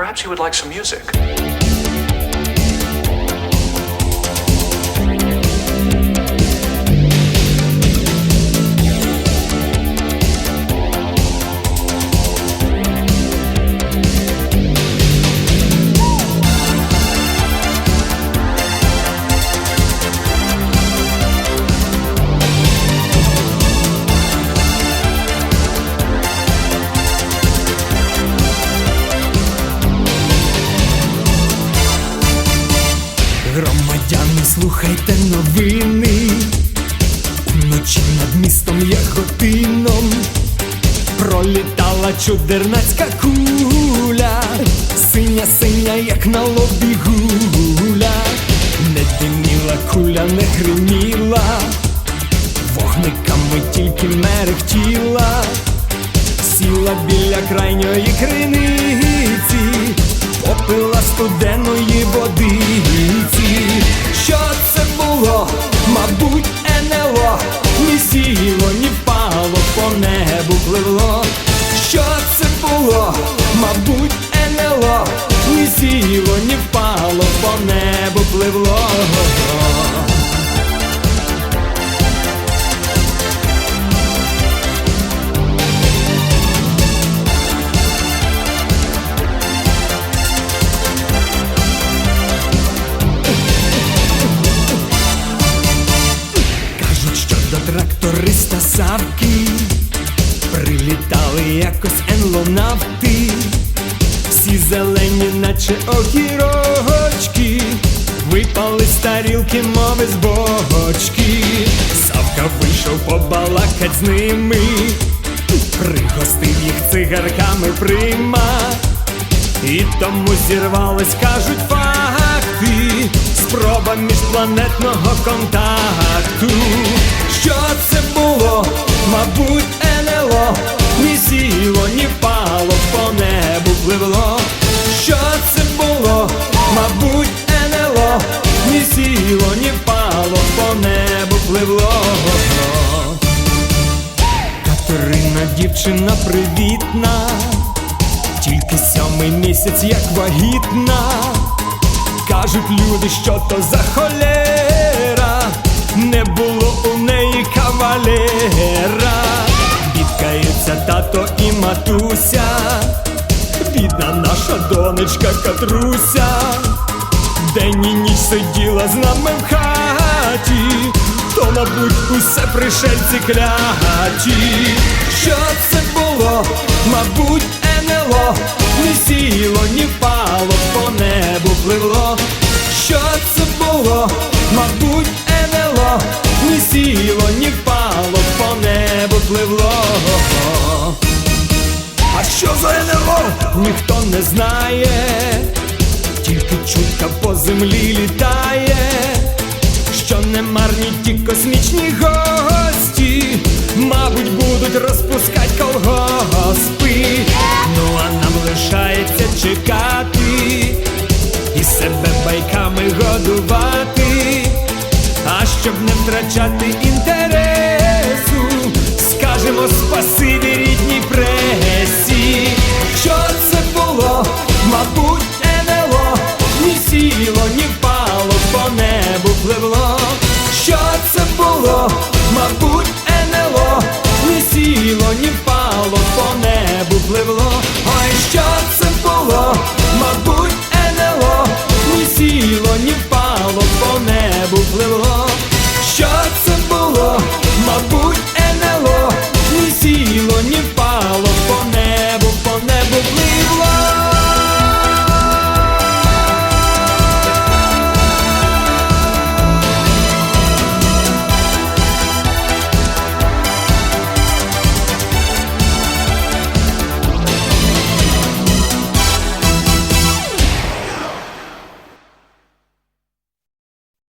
Perhaps you would like some music. Громадяни, слухайте новини. Уночі над містом Яготином пролітала чудернацька куля, синя, синя, як на лобі гуля, не диміла куля, не гриміла, вогниками тільки мерехтіла, сіла біля крайньої криниці, попила студеної по небу пливло. Кажуть, що до тракториста Савки прилітали якось енлонавти, зелені, наче огірочки, випали з тарілки, мови з бочки. Савка вийшов побалакать з ними, пригостив їх цигарками прима. І тому зірвались, кажуть факти, спроба міжпланетного контакту. Що це було? Дівчина привітна. Тільки сьомий місяць, як вагітна. Кажуть люди, що то за холера, не було у неї кавалера. Бідкаються тато і матуся, бідна наша донечка Катруся, день і ніч сиділа з нами в хаті, то, мабуть, усе пришельці кляті. Що це було? Мабуть, НЛО, ні сіло, ні впало, по небу пливло. Що це було? Мабуть, НЛО, ні сіло, ні впало, по небу пливло. А що за НЛО? Ніхто не знає, тільки чутка по землі літає, не марні ті космічні гості, мабуть, будуть розпускать колгоспи. Ну а нам лишається чекати і себе байками годувати. А щоб не втрачати інтересу, скажемо спасибі